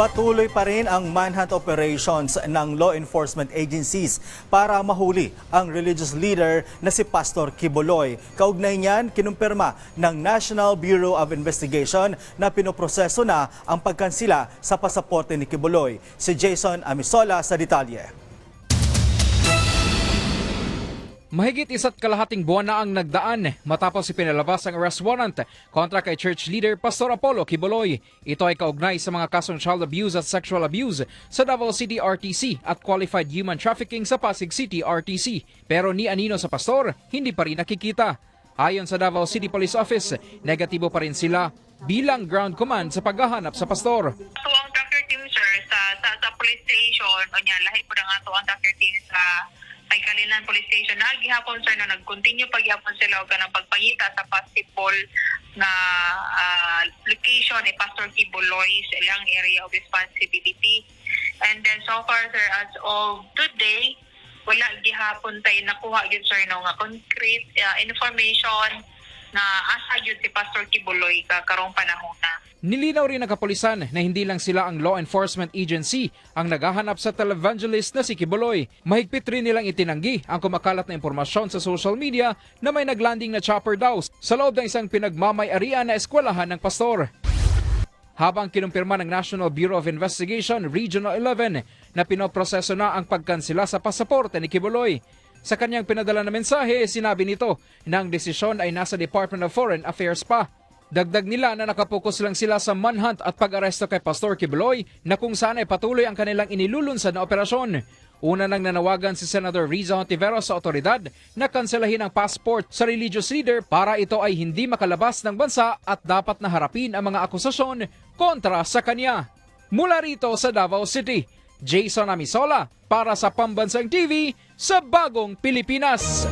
Patuloy pa rin ang manhunt operations ng law enforcement agencies para mahuli ang religious leader na si Pastor Kiboloy. Kaugnay niyan, kinumpirma ng National Bureau of Investigation na pinoproseso na ang pagkansila sa pasaporte ni Kiboloy. Si Jason Amisola sa detalye. Mahigit isa't kalahating buwan na ang nagdaan matapos ipinalabas ang arrest warrant kontra kay church leader Pastor Apollo Kiboloy. Ito ay kaugnay sa mga kasong child abuse at sexual abuse sa Davao City RTC at qualified human trafficking sa Pasig City RTC. Pero ni Anino sa pastor, hindi pa rin nakikita. Ayon sa Davao City Police Office, negatibo pa rin sila bilang ground command sa paghahanap sa pastor. So ang tracker team sir sa sa, sa police station o niya lahi po na nga to ang tracker team sa Paykalinan Police Station na gihapon sir na nag-continue paghapon sila og kanang pagpangita sa possible na ah, location ni Pastor Kibuloy sa ilang area of responsibility. And then so far sir as of today wala gihapon tayo nakuha gyud sir no nga concrete ah, information na asa gyud si Pastor Kibuloy ka karong panahon na. Nilinaw rin ng kapulisan na hindi lang sila ang law enforcement agency ang naghahanap sa televangelist na si Kibuloy. Mahigpit rin nilang itinanggi ang kumakalat na impormasyon sa social media na may naglanding na chopper daw sa loob ng isang pinagmamay-arian na eskwelahan ng pastor. Habang kinumpirma ng National Bureau of Investigation Regional 11 na pinoproseso na ang pagkansila sa pasaporte ni Kibuloy. Sa kanyang pinadala na mensahe, sinabi nito na ang desisyon ay nasa Department of Foreign Affairs pa. Dagdag nila na nakapokus lang sila sa manhunt at pag-aresto kay Pastor Kibuloy na kung saan ay patuloy ang kanilang inilulunsad na operasyon. Una nang nanawagan si Senator Riza Hontiveros sa otoridad na kanselahin ang passport sa religious leader para ito ay hindi makalabas ng bansa at dapat na harapin ang mga akusasyon kontra sa kanya. Mula rito sa Davao City, Jason Amisola para sa Pambansang TV sa Bagong Pilipinas.